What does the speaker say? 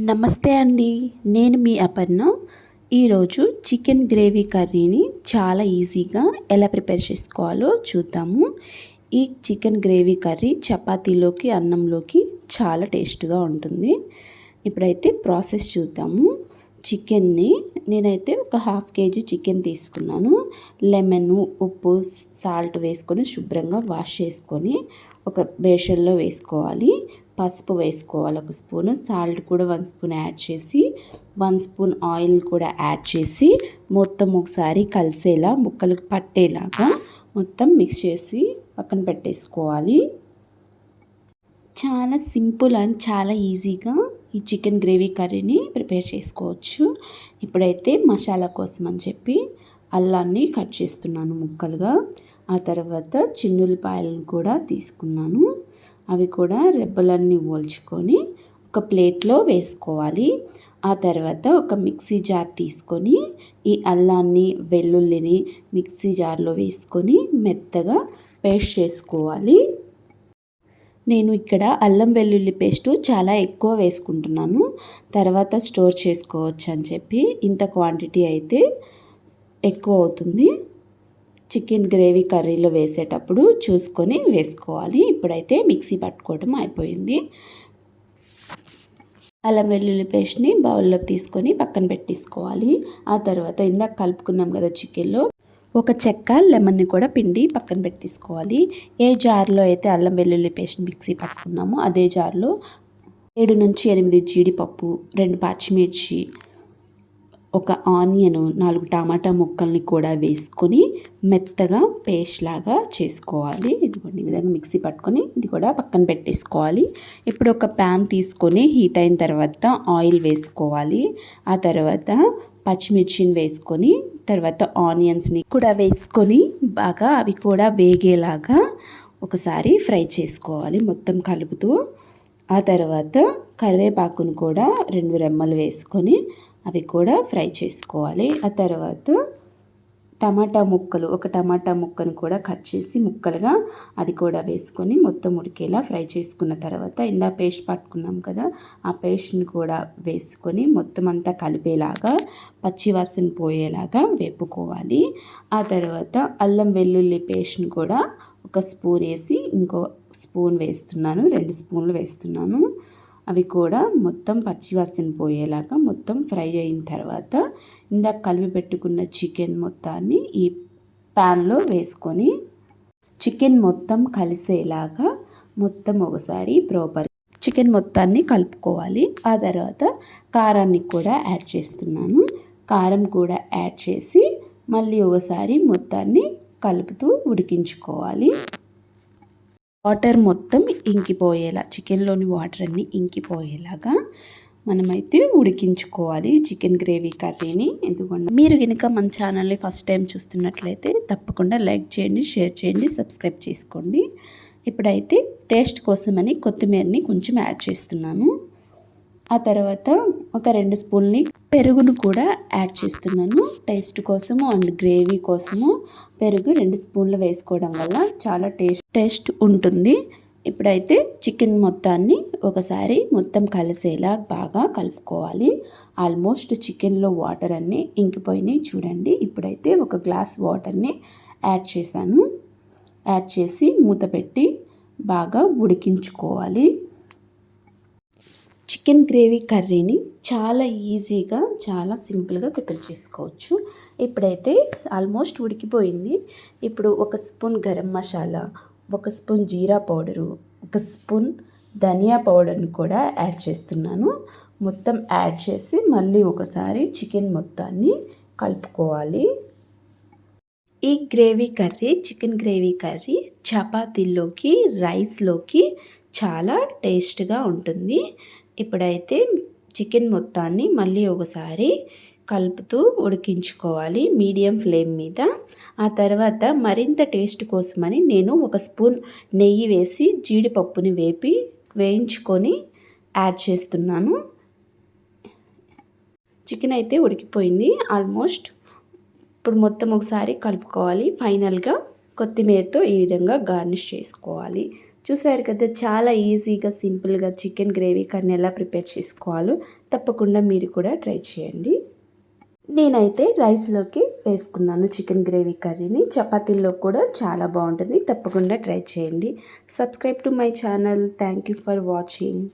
నమస్తే అండి. నేను మీ అపర్ణ. ఈరోజు చికెన్ గ్రేవీ కర్రీని చాలా ఈజీగా ఎలా ప్రిపేర్ చేసుకోవాలో చూద్దాము. ఈ చికెన్ గ్రేవీ కర్రీ చపాతీలోకి అన్నంలోకి చాలా టేస్ట్గా ఉంటుంది. ఇప్పుడైతే ప్రాసెస్ చూద్దాము. చికెన్ని నేనైతే ఒక హాఫ్ కేజీ చికెన్ తీసుకున్నాను. లెమన్ ఉప్పు సాల్ట్ వేసుకొని శుభ్రంగా వాష్ చేసుకొని ఒక బేషన్లో వేసుకోవాలి. పసుపు వేసుకోవాలి ఒక స్పూన్. సాల్ట్ కూడా వన్ స్పూన్ యాడ్ చేసి వన్ స్పూన్ ఆయిల్ కూడా యాడ్ చేసి మొత్తం ఒకసారి కలిసేలా ముక్కలకు పట్టేలాగా మొత్తం మిక్స్ చేసి పక్కన పెట్టేసుకోవాలి. చాలా సింపుల్ అండ్ చాలా ఈజీగా ఈ చికెన్ గ్రేవీ కర్రీని ప్రిపేర్ చేసుకోవచ్చు. ఇప్పుడైతే మసాలా కోసం అని చెప్పి అల్లాన్ని కట్ చేస్తున్నాను ముక్కలుగా. ఆ తర్వాత చిన్నులపాయలను కూడా తీసుకున్నాను. అవి కూడా రెబ్బలన్నీ ఓల్చుకొని ఒక ప్లేట్లో వేసుకోవాలి. ఆ తర్వాత ఒక మిక్సీ జార్ తీసుకొని ఈ అల్లాన్ని వెల్లుల్లిని మిక్సీ జార్లో వేసుకొని మెత్తగా పేస్ట్ చేసుకోవాలి. నేను ఇక్కడ అల్లం వెల్లుల్లి పేస్టు చాలా ఎక్కువ వేసుకుంటున్నాను. తర్వాత స్టోర్ చేసుకోవచ్చు అని చెప్పి ఇంత క్వాంటిటీ అయితే ఎక్కువ అవుతుంది. చికెన్ గ్రేవీ కర్రీలో వేసేటప్పుడు చూసుకొని వేసుకోవాలి. ఇప్పుడైతే మిక్సీ పట్టుకోవడం అయిపోయింది. అల్లం వెల్లుల్లి పేస్ట్ని బౌల్లో తీసుకొని పక్కన పెట్టేసుకోవాలి. ఆ తర్వాత ఇందాక కలుపుకున్నాం కదా చికెన్లో ఒక చెక్క లెమన్ని కూడా పిండి పక్కన పెట్టేసుకోవాలి. ఏ జార్లో అయితే అల్లం వెల్లుల్లి పేస్ట్ మిక్సీ పట్టుకున్నామో అదే జార్లో ఏడు నుంచి ఎనిమిది జీడిపప్పు రెండు పచ్చిమిర్చి ఒక ఆనియన్ నాలుగు టమాటా ముక్కల్ని కూడా వేసుకొని మెత్తగా పేస్ట్ లాగా చేసుకోవాలి. ఇదిగోండి ఈ విధంగా మిక్సీ పట్టుకొని ఇది కూడా పక్కన పెట్టేసుకోవాలి. ఇప్పుడు ఒక ప్యాన్ తీసుకొని హీట్ అయిన తర్వాత ఆయిల్ వేసుకోవాలి. ఆ తర్వాత పచ్చిమిర్చిని వేసుకొని తర్వాత ఆనియన్స్ని కూడా వేసుకొని బాగా అవి కూడా వేగేలాగా ఒకసారి ఫ్రై చేసుకోవాలి మొత్తం కలుపుతూ. ఆ తర్వాత కరివేపాకును కూడా రెండు రెమ్మలు వేసుకొని అవి కూడా ఫ్రై చేసుకోవాలి. ఆ తర్వాత టమాటా ముక్కలు ఒక టమాటా ముక్కను కూడా కట్ చేసి ముక్కలుగా అది కూడా వేసుకొని మొత్తం ఉడికేలా ఫ్రై చేసుకున్న తర్వాత ఇందా పేస్ట్ పట్టుకున్నాం కదా ఆ పేస్ట్ని కూడా వేసుకొని మొత్తం అంతా కలిపేలాగా పచ్చివాసన పోయేలాగా వేపుకోవాలి. ఆ తర్వాత అల్లం వెల్లుల్లి పేస్ట్ని కూడా ఒక స్పూన్ వేసి ఇంకో స్పూన్ వేస్తున్నాను రెండు స్పూన్లు వేస్తున్నాను. అవి కూడా మొత్తం పచ్చివాసన పోయేలాగా మొత్తం ఫ్రై అయిన తర్వాత ఇందాక కలిపి పెట్టుకున్న చికెన్ మొత్తాన్ని ఈ ప్యాన్లో వేసుకొని చికెన్ మొత్తం కలిసేలాగా మొత్తం ఒకసారి ప్రాపర్ చికెన్ మొత్తాన్ని కలుపుకోవాలి. ఆ తర్వాత కారాన్ని కూడా యాడ్ చేస్తున్నాను. కారం కూడా యాడ్ చేసి మళ్ళీ ఒకసారి మొత్తాన్ని కలుపుతూ ఉడికించుకోవాలి. వాటర్ మొత్తం ఇంకిపోయేలా చికెన్లోని వాటర్ అన్నీ ఇంకిపోయేలాగా మనమైతే ఉడికించుకోవాలి చికెన్ గ్రేవీ కర్రీని. ఎందుకంటే మీరు కనుక మన ఛానల్ని ఫస్ట్ టైం చూస్తున్నట్లయితే తప్పకుండా లైక్ చేయండి షేర్ చేయండి సబ్స్క్రైబ్ చేసుకోండి. ఇప్పుడైతే టేస్ట్ కోసమని కొత్తిమీరని కొంచెం యాడ్ చేస్తున్నాను ఆ తర్వాత ఒక రెండు స్పూన్ని పెరుగును కూడా యాడ్ చేస్తున్నాను. టేస్ట్ కోసము అండ్ గ్రేవీ కోసము పెరుగు రెండు స్పూన్లు వేసుకోవడం వల్ల చాలా టేస్ట్ టేస్ట్ ఉంటుంది. ఇప్పుడైతే చికెన్ మొత్తాన్ని ఒకసారి మొత్తం కలిసేలా బాగా కలుపుకోవాలి. ఆల్మోస్ట్ చికెన్లో వాటర్ అన్నీ ఇంకిపోయినాయి చూడండి. ఇప్పుడైతే ఒక గ్లాస్ వాటర్ని యాడ్ చేశాను. యాడ్ చేసి మూత పెట్టి బాగా ఉడికించుకోవాలి. చికెన్ గ్రేవీ కర్రీని చాలా ఈజీగా చాలా సింపుల్గా ప్రిపేర్ చేసుకోవచ్చు. ఇప్పుడైతే ఆల్మోస్ట్ ఉడికిపోయింది. ఇప్పుడు ఒక స్పూన్ గరం మసాలా ఒక స్పూన్ జీరా పౌడరు ఒక స్పూన్ ధనియా పౌడర్ని కూడా యాడ్ చేస్తున్నాను. మొత్తం యాడ్ చేసి మళ్ళీ ఒకసారి చికెన్ మొత్తాన్ని కలుపుకోవాలి. ఈ gravy curry chicken gravy curry చపాతీల్లోకి రైస్లోకి చాలా టేస్ట్గా ఉంటుంది. ఇప్పుడైతే చికెన్ మొత్తాన్ని మళ్ళీ ఒకసారి కలుపుతూ ఉడికించుకోవాలి మీడియం ఫ్లేమ్ మీద. ఆ తర్వాత మరింత టేస్ట్ కోసమని నేను ఒక స్పూన్ నెయ్యి వేసి జీడిపప్పుని వేపి వేయించుకొని యాడ్ చేస్తున్నాను. చికెన్ అయితే ఉడికిపోయింది. ఆల్మోస్ట్ ఇప్పుడు మొత్తం ఒకసారి కలుపుకోవాలి ఫైనల్గా. కొత్తిమీరతో ఈ విధంగా గార్నిష్ చేసుకోవాలి. చూసారు కదా చాలా ఈజీగా సింపుల్గా చికెన్ గ్రేవీ కర్రీ ఎలా ప్రిపేర్ చేసుకోవాలో తప్పకుండా మీరు కూడా ట్రై చేయండి. నేనైతే రైస్లోకి వేసుకున్నాను చికెన్ గ్రేవీ కర్రీని. చపాతీల్లో కూడా చాలా బాగుంటుంది. తప్పకుండా ట్రై చేయండి. Subscribe to my channel. Thank you for watching.